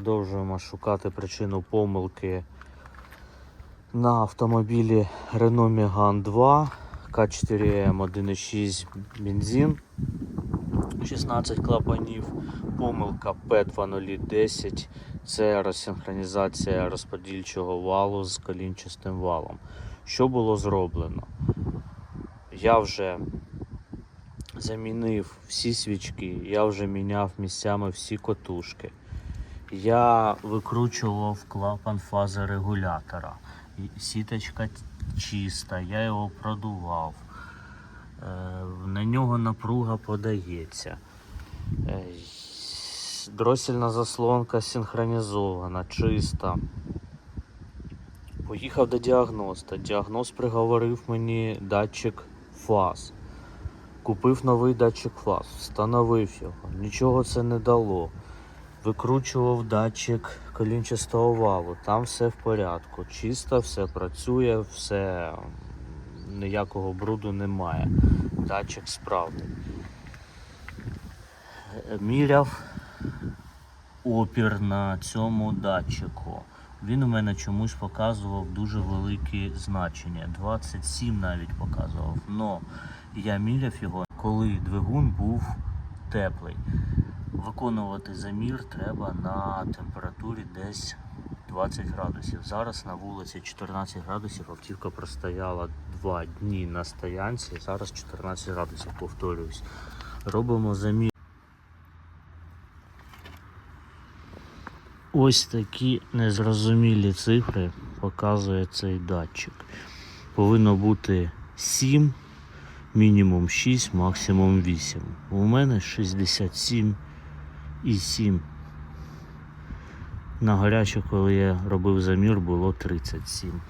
Продовжуємо шукати причину помилки на автомобілі Renault Megane 2 К4М 1.6 бензин 16 клапанів, помилка P2010 це розсинхронізація розподільчого валу з колінчастим валом. Що було зроблено? Я вже замінив всі свічки, я вже міняв місцями всі котушки. Я викручував клапан фази регулятора. Сіточка чиста, я його продував. Е, На нього напруга подається. Е, Дросільна заслонка синхронізована, чиста. Поїхав до діагноста. Діагноз приговорив мені датчик фаз. Купив новий датчик фаз, встановив його. Нічого це не дало. Викручував датчик колінчастого валу. Там все в порядку. Чисто, все працює, все ніякого бруду немає. Датчик справний. Міряв опір на цьому датчику. Він у мене чомусь показував дуже великі значення. 27 навіть показував. Но я міряв його, коли двигун був теплий. Виконувати замір треба на температурі десь 20 градусів. Зараз на вулиці 14 градусів. Автівка простояла 2 дні на стоянці. Зараз 14 градусів, повторююсь. Робимо замір. Ось такі незрозумілі цифри показує цей датчик. Повинно бути 7, мінімум 6, максимум 8. У мене 67 і 7. На гарячу, коли я робив замір, було 37.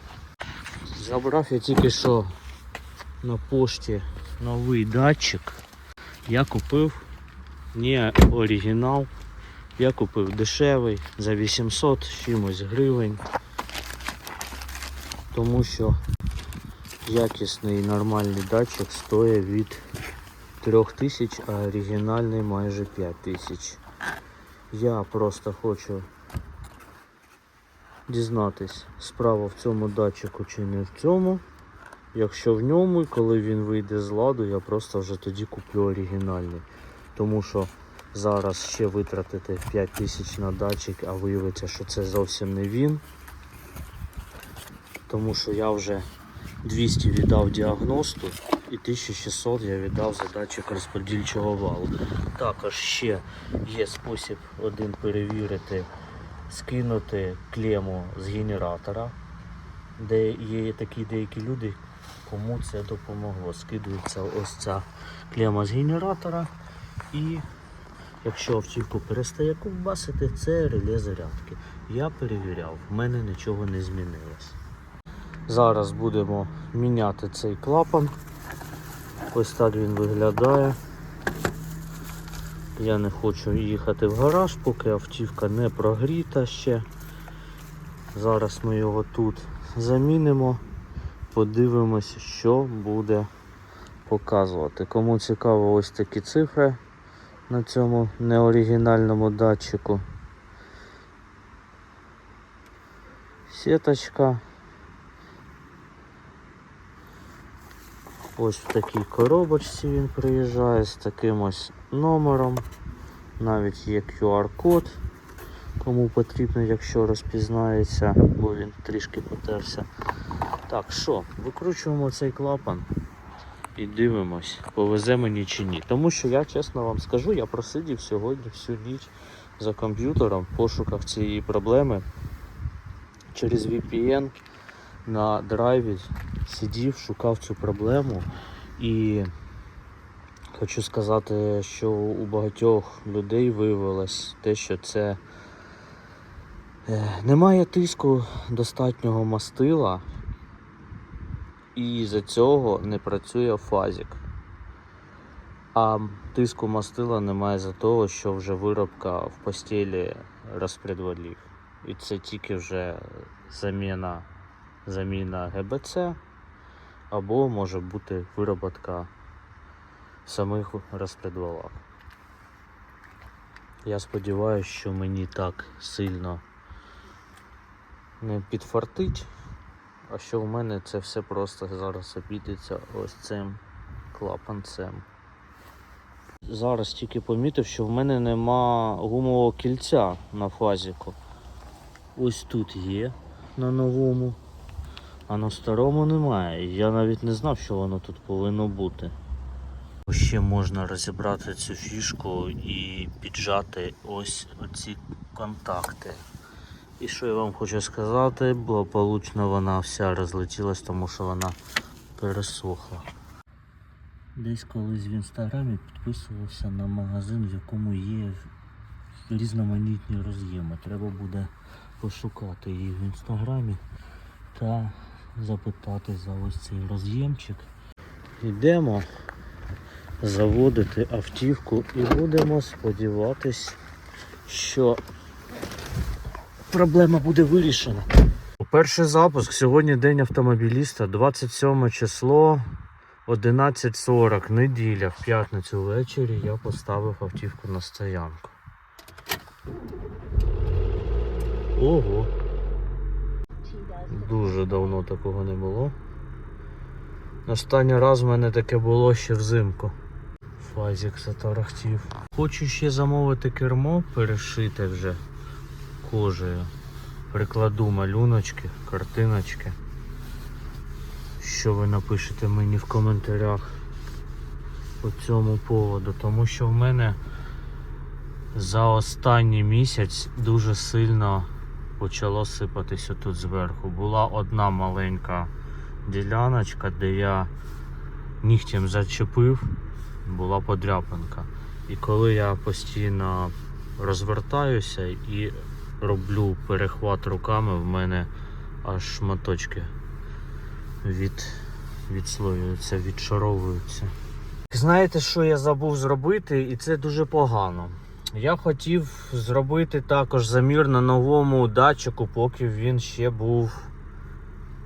Забрав я тільки що на пошті новий датчик. Я купив не оригінал. Я купив дешевий за 800 чимось гривень. Тому що якісний нормальний датчик стоїть від 3000, а оригінальний майже 5000. Я просто хочу дізнатись, справа в цьому датчику чи не в цьому. Якщо в ньому, і коли він вийде з ладу, я просто вже тоді куплю оригінальний. Тому що зараз ще витратити 5 тисяч на датчик, а виявиться, що це зовсім не він. Тому що я вже 200 віддав діагносту і 1600 я віддав за датчик розподільчого валу. Також ще є спосіб один перевірити, скинути клему з генератора, де є такі деякі люди, кому це допомогло. Скидується ось ця клема з генератора і Якщо автівку перестає ковбасити, це реле зарядки. Я перевіряв, в мене нічого не змінилось. Зараз будемо міняти цей клапан. Ось так він виглядає. Я не хочу їхати в гараж, поки автівка не прогріта ще. Зараз ми його тут замінимо, подивимось, що буде показувати. Кому цікаво ось такі цифри на цьому неоригінальному датчику. Сіточка. Ось в такій коробочці він приїжджає з таким ось номером. Навіть є QR-код, кому потрібно, якщо розпізнається, бо він трішки потерся. Так, що, викручуємо цей клапан і дивимось, повезе мені чи ні. Тому що я чесно вам скажу, я просидів сьогодні всю ніч за комп'ютером в пошуках цієї проблеми. Через VPN на драйві сидів, шукав цю проблему і хочу сказати, що у багатьох людей виявилось те, що це е, немає тиску достатнього мастила і з-за цього не працює фазік. А тиску мастила немає за того, що вже виробка в постілі розпредвалів. І це тільки вже заміна, заміна ГБЦ, або може бути вироботка самих розпредвалах. Я сподіваюся, що мені так сильно не підфартить, а що в мене це все просто зараз обійдеться ось цим клапанцем. Зараз тільки помітив, що в мене нема гумового кільця на фазіку. Ось тут є на новому, а на старому немає. Я навіть не знав, що воно тут повинно бути. Ще можна розібрати цю фішку і піджати ось оці контакти. І що я вам хочу сказати, благополучно вона вся розлетілась, тому що вона пересохла. Десь колись в інстаграмі підписувався на магазин, в якому є різноманітні роз'єми. Треба буде пошукати її в інстаграмі та запитати за ось цей роз'ємчик. Йдемо заводити автівку і будемо сподіватись, що проблема буде вирішена. Перший запуск сьогодні день автомобіліста, 27 число, 11.40, неділя, в п'ятницю ввечері я поставив автівку на стоянку. Ого, дуже давно такого не було. Останній раз в мене таке було ще взимку. Фазік затарахтів. Хочу ще замовити кермо, перешите вже кожею. Прикладу малюночки, картиночки. Що ви напишете мені в коментарях по цьому поводу, тому що в мене за останній місяць дуже сильно почало сипатися тут зверху. Була одна маленька діляночка, де я нігтем зачепив, була подряпинка. І коли я постійно розвертаюся і роблю перехват руками, в мене аж шматочки від, відслоюються, відшаровуються. Знаєте, що я забув зробити, і це дуже погано. Я хотів зробити також замір на новому датчику, поки він ще був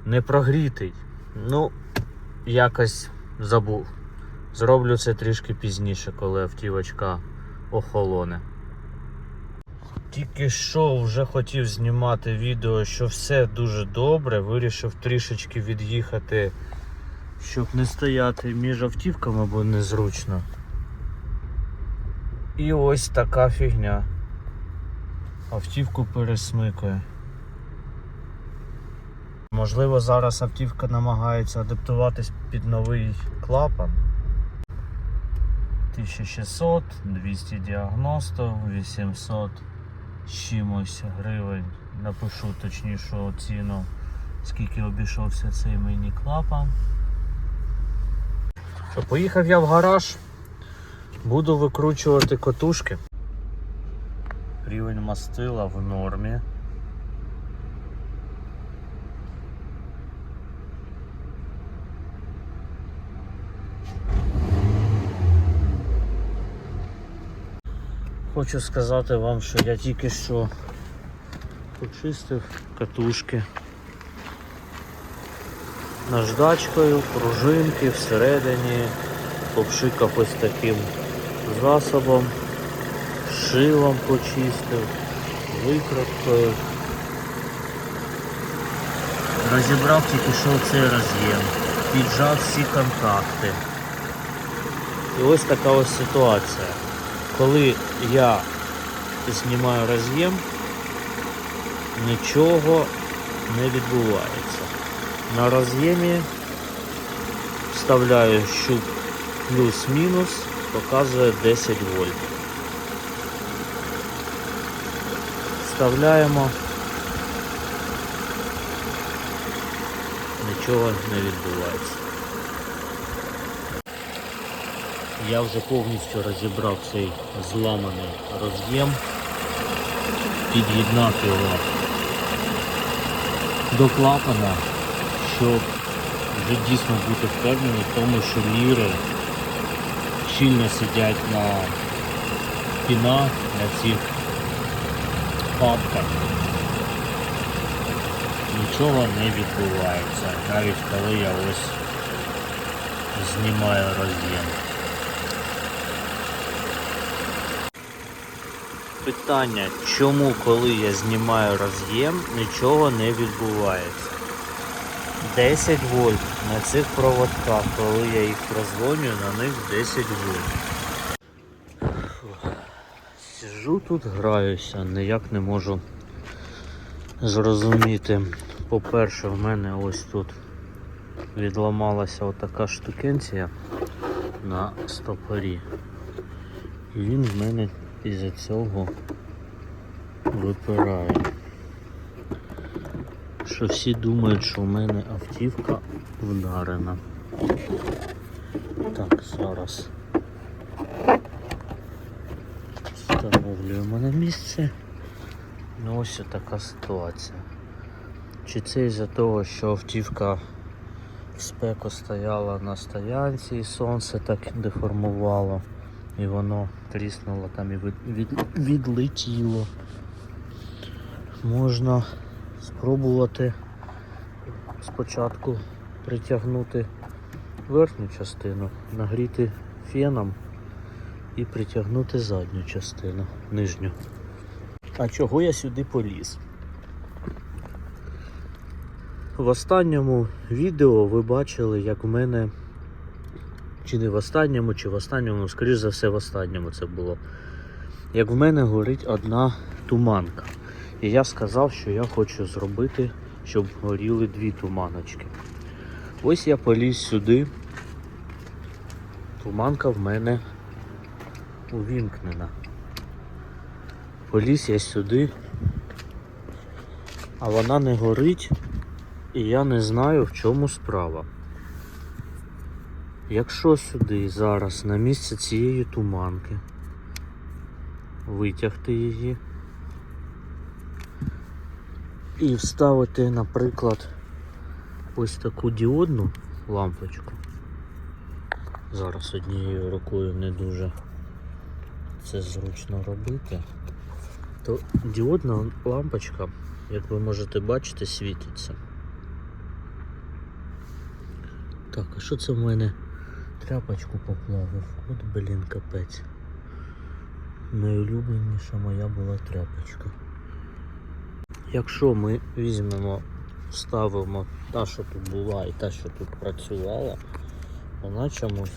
не прогрітий. Ну, якось забув. Зроблю це трішки пізніше, коли автівочка охолоне. Тільки що вже хотів знімати відео, що все дуже добре. Вирішив трішечки від'їхати, щоб не стояти між автівками, бо незручно. І ось така фігня. Автівку пересмикує. Можливо, зараз автівка намагається адаптуватись під новий клапан. 1600, 290, 800 чимось гривень. Напишу точнішу ціну, скільки обійшовся цей мені клапан. Поїхав я в гараж, буду викручувати котушки. Рівень мастила в нормі. Хочу сказати вам, що я тільки що почистив катушки наждачкою, пружинки всередині, попшикав ось таким засобом, шилом почистив, викраткою. Розібрав тільки що цей роз'єм, піджав всі контакти. І ось така ось ситуація. Коли я знімаю роз'єм, нічого не відбувається. На роз'ємі вставляю щуп плюс-мінус, показує 10 вольт. Вставляємо. Нічого не відбувається. Я вже повністю розібрав цей зламаний роз'єм, під'єднав його до клапана, щоб вже дійсно бути впевнений в тому, що міри щільно сидять на пінах, на цих папках. Нічого не відбувається, навіть коли я ось знімаю роз'єм. питання, чому коли я знімаю роз'єм, нічого не відбувається. 10 вольт на цих проводках, коли я їх прозвоню, на них 10 вольт. Сижу тут, граюся, ніяк не можу зрозуміти. По-перше, в мене ось тут відламалася отака штукенція на стопорі. І він в мене із-за цього випирає. Що всі думають, що в мене автівка вдарена. Так, зараз встановлюємо на місце. Ну ось така ситуація. Чи це із-за того, що автівка в спеку стояла на стоянці і сонце так деформувало і воно тріснуло там і від, від, відлетіло. Можна спробувати спочатку притягнути верхню частину, нагріти феном і притягнути задню частину, нижню. А чого я сюди поліз? В останньому відео ви бачили, як в мене, чи не в останньому, чи в останньому, скоріш за все, в останньому це було. Як в мене горить одна туманка. І я сказав, що я хочу зробити, щоб горіли дві туманочки. Ось я поліз сюди. Туманка в мене увімкнена. Поліз я сюди, а вона не горить, і я не знаю в чому справа. Якщо сюди зараз на місце цієї туманки витягти її і вставити, наприклад, ось таку діодну лампочку. Зараз однією рукою не дуже це зручно робити, то діодна лампочка, як ви можете бачити, світиться. Так, а що це в мене тряпочку поплавив? От блін капець. Найулюбленіша моя була тряпочка. Якщо ми візьмемо, ставимо та, що тут була і та, що тут працювала, вона чомусь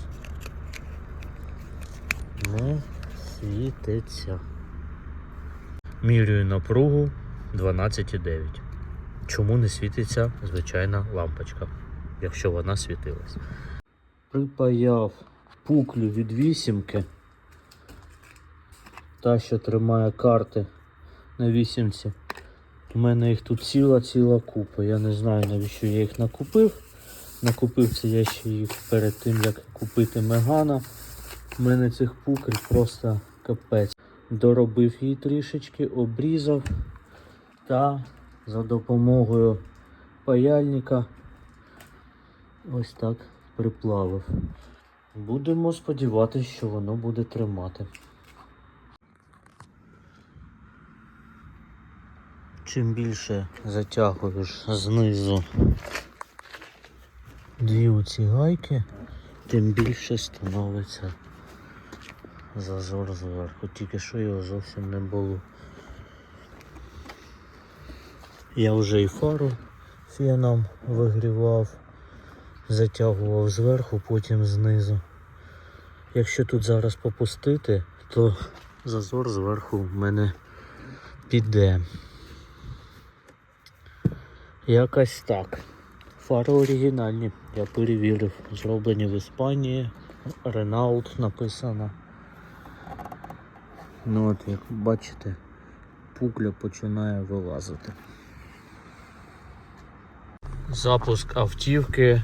не світиться. Мірюю напругу 12,9. Чому не світиться звичайна лампочка, якщо вона світилась? Припаяв пуклю від вісімки. Та, що тримає карти на вісімці. У мене їх тут ціла-ціла купа. Я не знаю навіщо я їх накупив. Накупив це я ще їх перед тим як купити Мегана. У мене цих пукель просто капець. Доробив її трішечки, обрізав та за допомогою паяльника ось так приплавив. Будемо сподіватися, що воно буде тримати. Чим більше затягуєш знизу дві оці гайки, тим більше становиться зазор зверху. Тільки що його зовсім не було. Я вже і фару феном вигрівав, затягував зверху, потім знизу. Якщо тут зараз попустити, то зазор зверху в мене піде. Якось так. Фари оригінальні, я перевірив. Зроблені в Іспанії. Renault написано. Ну от, як бачите, пукля починає вилазити. Запуск автівки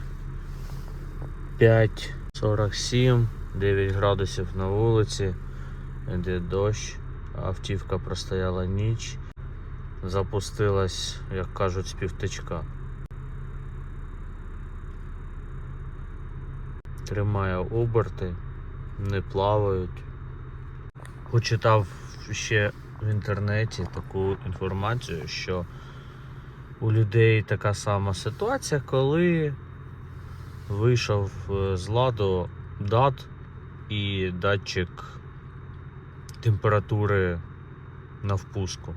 5.47, 9 градусів на вулиці, йде дощ, автівка простояла ніч, запустилась, як кажуть, з півтичка. Тримає оберти, не плавають. Почитав ще в інтернеті таку інформацію, що у людей така сама ситуація, коли вийшов е, з ладу дат і датчик температури на впуску.